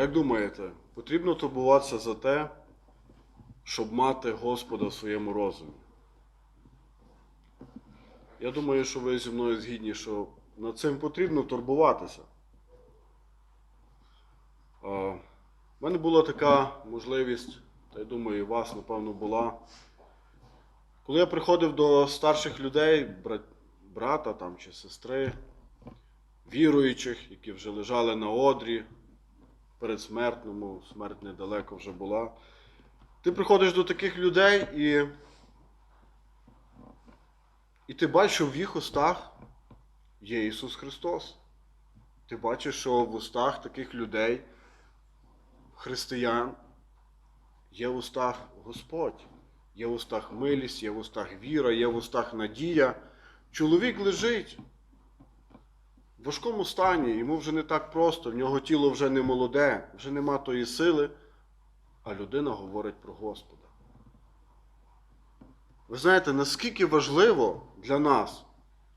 Як думаєте, потрібно турбуватися за те, щоб мати Господа в своєму розумі? Я думаю, що ви зі мною згідні, що над цим потрібно турбуватися. У мене була така можливість, та я думаю, і вас, напевно, була. Коли я приходив до старших людей, бра- брата там, чи сестри, віруючих, які вже лежали на одрі, передсмертному, смерть недалеко вже була. Ти приходиш до таких людей і, і ти бачиш, що в їх устах є Ісус Христос. Ти бачиш, що в устах таких людей, християн, є в устах Господь, є в устах милість, є в устах віра, є в устах надія. Чоловік лежить в важкому стані, йому вже не так просто, в нього тіло вже не молоде, вже нема тої сили, а людина говорить про Господа. Ви знаєте, наскільки важливо для нас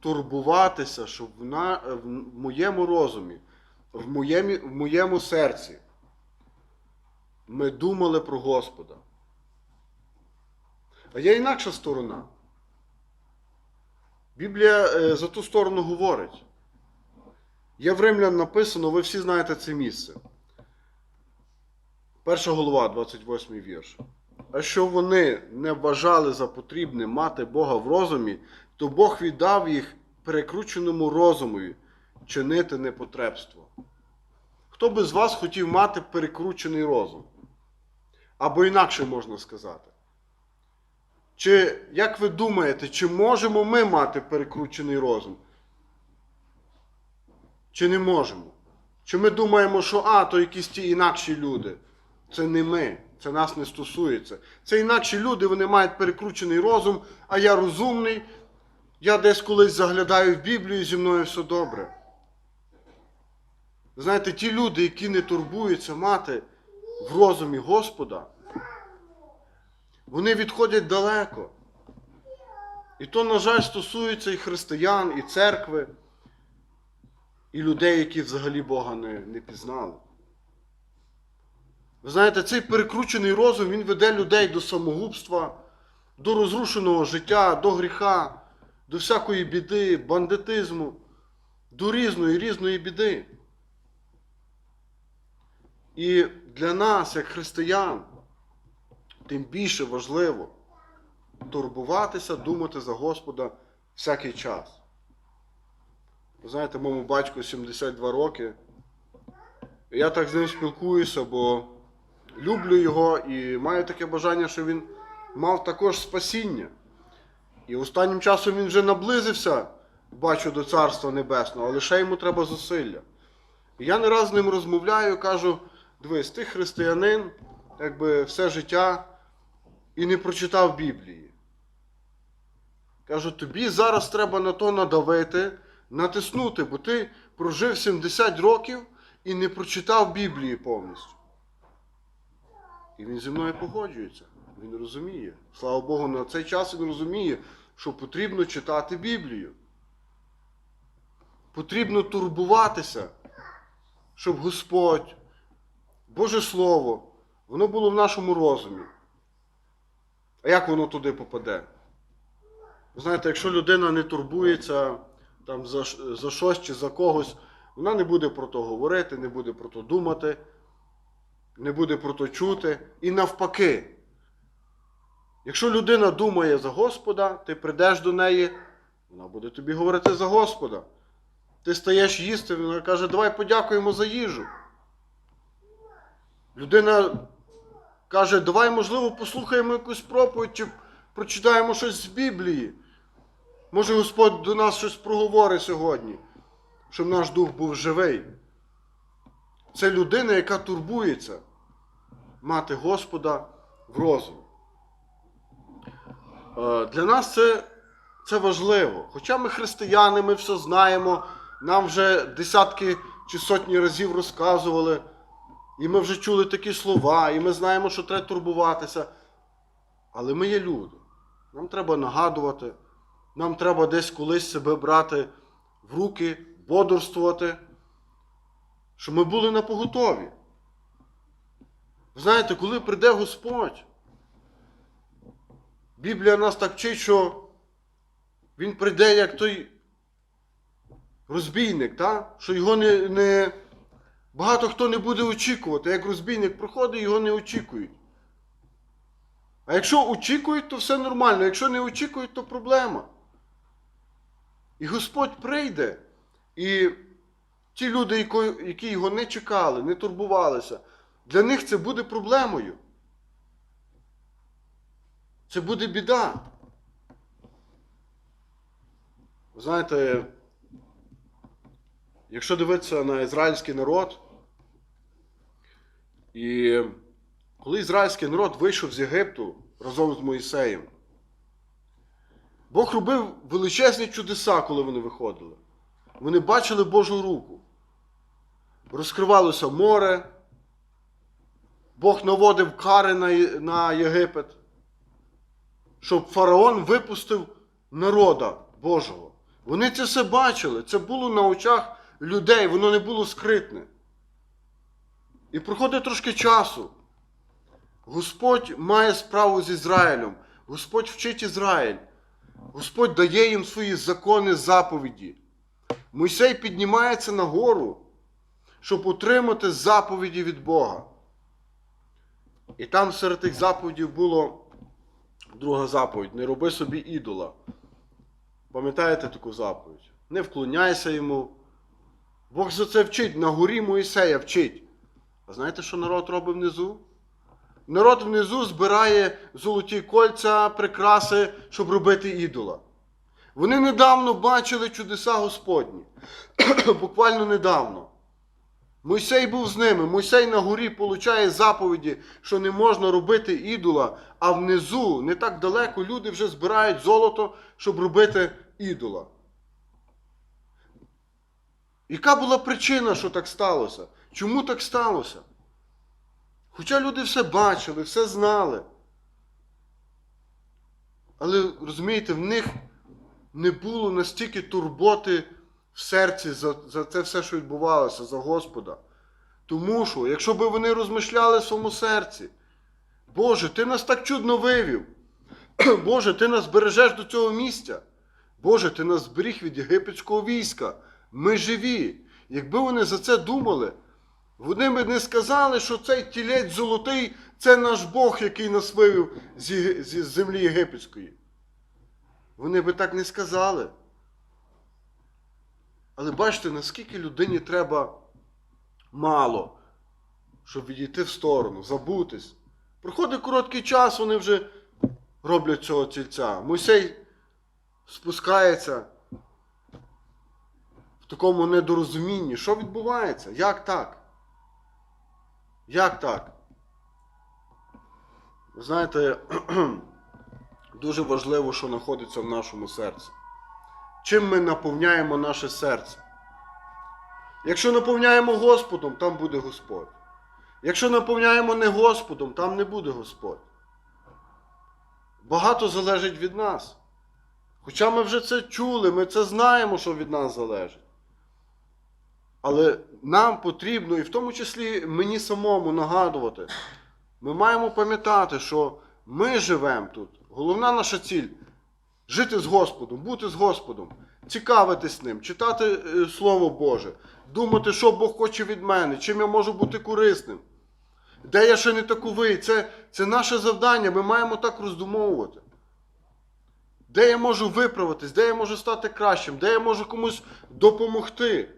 турбуватися, щоб в, на, в моєму розумі, в моєму, в моєму серці ми думали про Господа. А є інакша сторона. Біблія е, за ту сторону говорить. Є в Римлян написано, ви всі знаєте це місце. Перша голова, 28 вірш. А що вони не вважали за потрібне мати Бога в розумі, то Бог віддав їх перекрученому розумові чинити непотребство. Хто би з вас хотів мати перекручений розум? Або інакше можна сказати. Чи, як ви думаєте, чи можемо ми мати перекручений розум? Чи не можемо? Чи ми думаємо, що а, то якісь ті інакші люди? Це не ми, це нас не стосується. Це інакші люди, вони мають перекручений розум, а я розумний, я десь колись заглядаю в Біблію, зі мною все добре. Знаєте, ті люди, які не турбуються мати в розумі Господа, вони відходять далеко. І то, на жаль, стосується і християн, і церкви, і людей, які взагалі Бога не, не пізнали. Ви знаєте, цей перекручений розум він веде людей до самогубства, до розрушеного життя, до гріха, до всякої біди, бандитизму, до різної різної біди. І для нас, як християн, тим більше важливо турбуватися, думати за Господа всякий час. Ви знаєте, моєму батьку 72 роки. Я так з ним спілкуюся, бо люблю його і маю таке бажання, що він мав також спасіння. І останнім часом він вже наблизився, бачу, до Царства Небесного, але ще йому треба зусилля. Я не раз з ним розмовляю, кажу: дивись, ти християнин, якби все життя і не прочитав Біблії. Кажу, тобі зараз треба на то надавити, натиснути, бо ти прожив 70 років і не прочитав Біблії повністю. І він зі мною погоджується. Він розуміє. Слава Богу, на цей час він розуміє, що потрібно читати Біблію. Потрібно турбуватися, щоб Господь, Боже Слово, воно було в нашому розумі. А як воно туди попаде? Ви знаєте, якщо людина не турбується там, за, за щось чи за когось, вона не буде про то говорити, не буде про то думати, не буде про то чути. І навпаки, якщо людина думає за Господа, ти прийдеш до неї, вона буде тобі говорити за Господа. Ти стаєш їсти, вона каже, давай подякуємо за їжу. Людина каже, давай, можливо, послухаємо якусь проповідь чи прочитаємо щось з Біблії. Може, Господь до нас щось проговорить сьогодні, щоб наш дух був живий. Це людина, яка турбується мати Господа в розумі. Е, Для нас це, це важливо. Хоча ми християни, ми все знаємо, нам вже десятки чи сотні разів розказували, і ми вже чули такі слова, і ми знаємо, що треба турбуватися. Але ми є люди. Нам треба нагадувати, нам треба десь колись себе брати в руки, бодрствувати, щоб ми були на поготові. Знаєте, коли прийде Господь, Біблія нас так вчить, що Він прийде як той розбійник, та? що його не, не, багато хто не буде очікувати. Як розбійник проходить, його не очікують. А якщо очікують, то все нормально. Якщо не очікують, то проблема. І Господь прийде, і ті люди, які його не чекали, не турбувалися, для них це буде проблемою. Це буде біда. Ви знаєте, якщо дивитися на ізраїльський народ, і коли ізраїльський народ вийшов з Єгипту разом з Моїсеєм, Бог робив величезні чудеса, коли вони виходили. Вони бачили Божу руку. Розкривалося море. Бог наводив кари на, Єгипет, щоб фараон випустив народа Божого. Вони це все бачили. Це було на очах людей, воно не було скритне. І проходить трошки часу. Господь має справу з Ізраїлем. Господь вчить Ізраїль. Господь дає їм свої закони, заповіді. Мойсей піднімається на гору, щоб отримати заповіді від Бога. І там серед тих заповідей було друга заповідь: не роби собі ідола. Пам'ятаєте таку заповідь? Не вклоняйся йому. Бог за це вчить, на горі Моїсея вчить. А знаєте, що народ робить внизу? Народ внизу збирає золоті кольця, прикраси, щоб робити ідола. Вони недавно бачили чудеса Господні. Буквально недавно. Мойсей був з ними. Мойсей на горі получає заповіді, що не можна робити ідола, а внизу, не так далеко, люди вже збирають золото, щоб робити ідола. Яка була причина, що так сталося? Чому так сталося? Хоча люди все бачили, все знали. Але розумієте, в них не було настільки турботи в серці за, за це все, що відбувалося, за Господа. Тому що, якщо б вони розмишляли в своєму серці, Боже, ти нас так чудно вивів. Боже, ти нас бережеш до цього місця. Боже, ти нас зберіг від єгипетського війська. Ми живі. Якби вони за це думали, вони б не сказали, що цей тілець золотий це наш Бог, який нас вивів з землі єгипетської. Вони би так не сказали. Але бачите, наскільки людині треба мало, щоб відійти в сторону, забутись. Проходить короткий час, вони вже роблять цього тільця. Мойсей спускається в такому недорозумінні. Що відбувається? Як так? Як так? Ви знаєте, дуже важливо, що знаходиться в нашому серці. Чим ми наповняємо наше серце? Якщо наповняємо Господом, там буде Господь. Якщо наповняємо не Господом, там не буде Господь. Багато залежить від нас. Хоча ми вже це чули, ми це знаємо, що від нас залежить. Але нам потрібно, і в тому числі мені самому нагадувати, ми маємо пам'ятати, що ми живемо тут. Головна наша ціль жити з Господом, бути з Господом, цікавитись ним, читати е, Слово Боже, думати, що Бог хоче від мене, чим я можу бути корисним. Де я ще не таковий, це, це наше завдання, ми маємо так роздумовувати. Де я можу виправитись, де я можу стати кращим, де я можу комусь допомогти.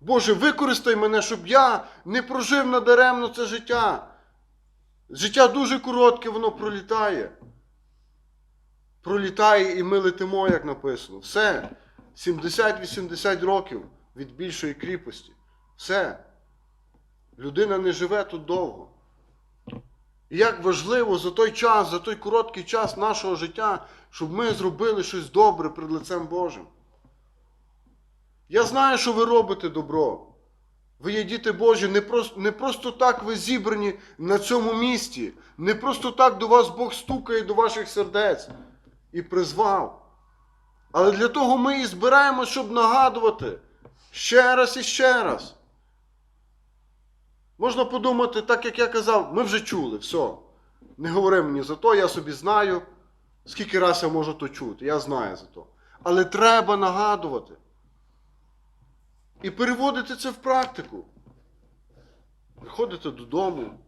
Боже, використай мене, щоб я не прожив надаремно це життя. Життя дуже коротке, воно пролітає. Пролітає і ми летимо, як написано. Все. 70-80 років від більшої кріпості. Все. Людина не живе тут довго. І як важливо за той час, за той короткий час нашого життя, щоб ми зробили щось добре перед лицем Божим. Я знаю, що ви робите добро. Ви є діти Божі, не просто, не просто так ви зібрані на цьому місці. Не просто так до вас Бог стукає до ваших сердець і призвав. Але для того ми і збираємо, щоб нагадувати ще раз і ще раз. Можна подумати, так як я казав, ми вже чули, все. Не говори мені за то, я собі знаю, скільки раз я можу то чути, я знаю за то. Але треба нагадувати. І переводити це в практику. Приходити додому,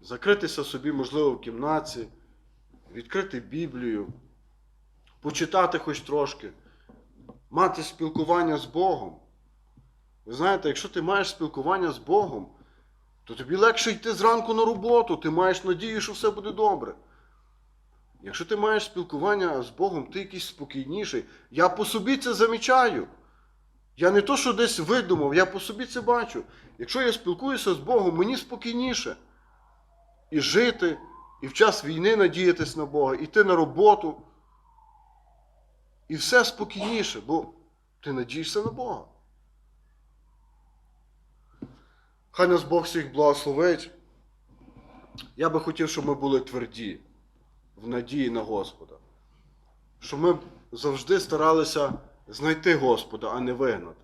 закритися собі, можливо, в кімнаті, відкрити Біблію, почитати хоч трошки, мати спілкування з Богом. Ви знаєте, якщо ти маєш спілкування з Богом, то тобі легше йти зранку на роботу, ти маєш надію, що все буде добре. Якщо ти маєш спілкування з Богом, ти якийсь спокійніший. Я по собі це замічаю. Я не то, що десь видумав, я по собі це бачу. Якщо я спілкуюся з Богом, мені спокійніше. І жити, і в час війни надіятись на Бога, іти на роботу. І все спокійніше, бо ти надієшся на Бога. Хай нас Бог всіх благословить. Я би хотів, щоб ми були тверді в надії на Господа. Щоб ми завжди старалися знайти Господа, а не вигнати.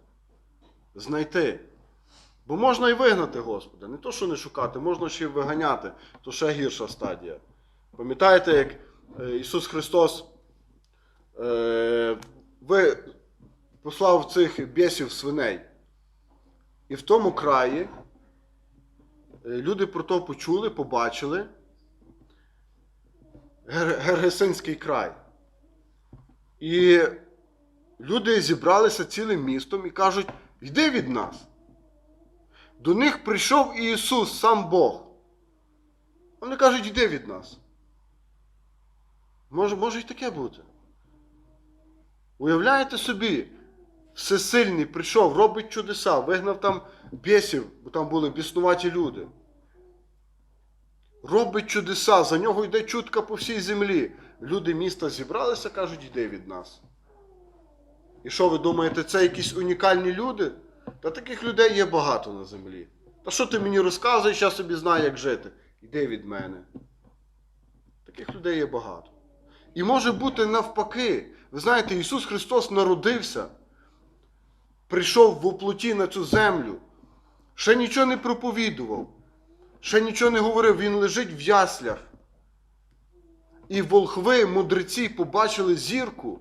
Знайти. Бо можна і вигнати Господа. Не то, що не шукати, можна ще й виганяти, то ще гірша стадія. Пам'ятаєте, як е, Ісус Христос е, ви послав цих бісів свиней. І в тому краї е, люди про то почули, побачили. Гер- Гергесинський край. І люди зібралися цілим містом і кажуть: йди від нас. До них прийшов і Ісус, сам Бог. Вони кажуть, йди від нас. Може, може і таке бути. Уявляєте собі, всесильний прийшов, робить чудеса, вигнав там бісів, бо там були біснуваті люди. Робить чудеса, за нього йде чутка по всій землі. Люди міста зібралися, кажуть, йди від нас. І що ви думаєте, це якісь унікальні люди? Та таких людей є багато на землі. Та що ти мені розказуєш, я собі знаю, як жити. Йди від мене. Таких людей є багато. І може бути навпаки. Ви знаєте, Ісус Христос народився, прийшов в оплоті на цю землю, ще нічого не проповідував, ще нічого не говорив, Він лежить в яслях. І волхви, мудреці, побачили зірку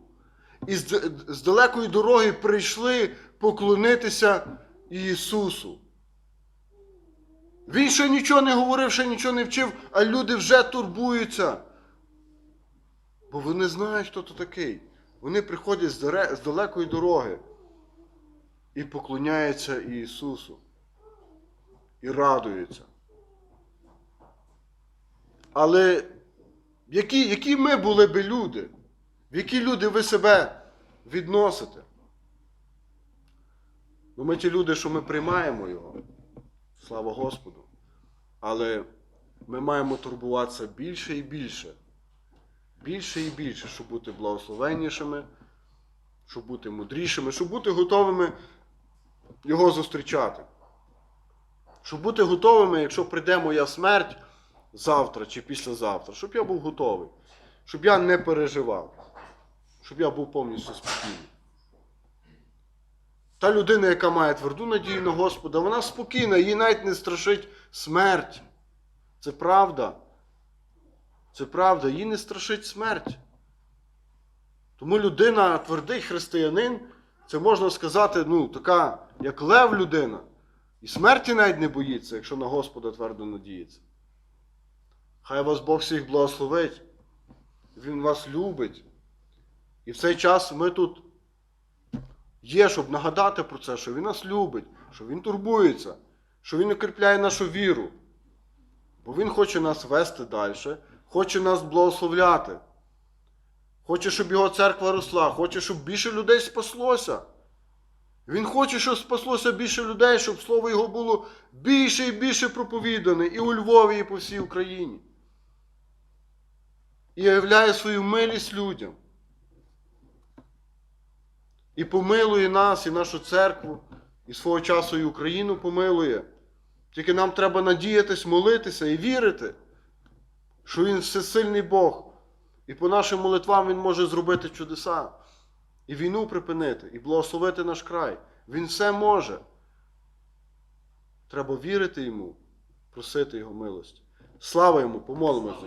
і з, далекої дороги прийшли поклонитися Ісусу. Він ще нічого не говорив, ще нічого не вчив, а люди вже турбуються. Бо вони знають, хто то такий. Вони приходять з далекої дороги і поклоняються Ісусу. І радуються. Але які, які ми були би люди? В які люди ви себе відносите? Ну, ми ті люди, що ми приймаємо Його. Слава Господу. Але ми маємо турбуватися більше і більше. Більше і більше, щоб бути благословеннішими, щоб бути мудрішими, щоб бути готовими Його зустрічати. Щоб бути готовими, якщо прийде моя смерть завтра чи післязавтра, щоб я був готовий, щоб я не переживав, щоб я був повністю спокійний. Та людина, яка має тверду надію на Господа, вона спокійна, їй навіть не страшить смерть. Це правда. Це правда, їй не страшить смерть. Тому людина, твердий християнин, це можна сказати, ну, така, як лев людина. І смерті навіть не боїться, якщо на Господа твердо надіється. Хай вас Бог всіх благословить. Він вас любить. І в цей час ми тут є, щоб нагадати про це, що Він нас любить, що Він турбується, що Він укріпляє нашу віру. Бо Він хоче нас вести далі, хоче нас благословляти. Хоче, щоб його церква росла, хоче, щоб більше людей спаслося. Він хоче, щоб спаслося більше людей, щоб слово Його було більше і більше проповідане і у Львові, і по всій Україні. І являє свою милість людям. І помилує нас, і нашу церкву, і свого часу і Україну помилує. Тільки нам треба надіятись, молитися і вірити, що Він всесильний Бог. І по нашим молитвам Він може зробити чудеса. І війну припинити, і благословити наш край. Він все може. Треба вірити йому, просити його милості. Слава йому, помолимося.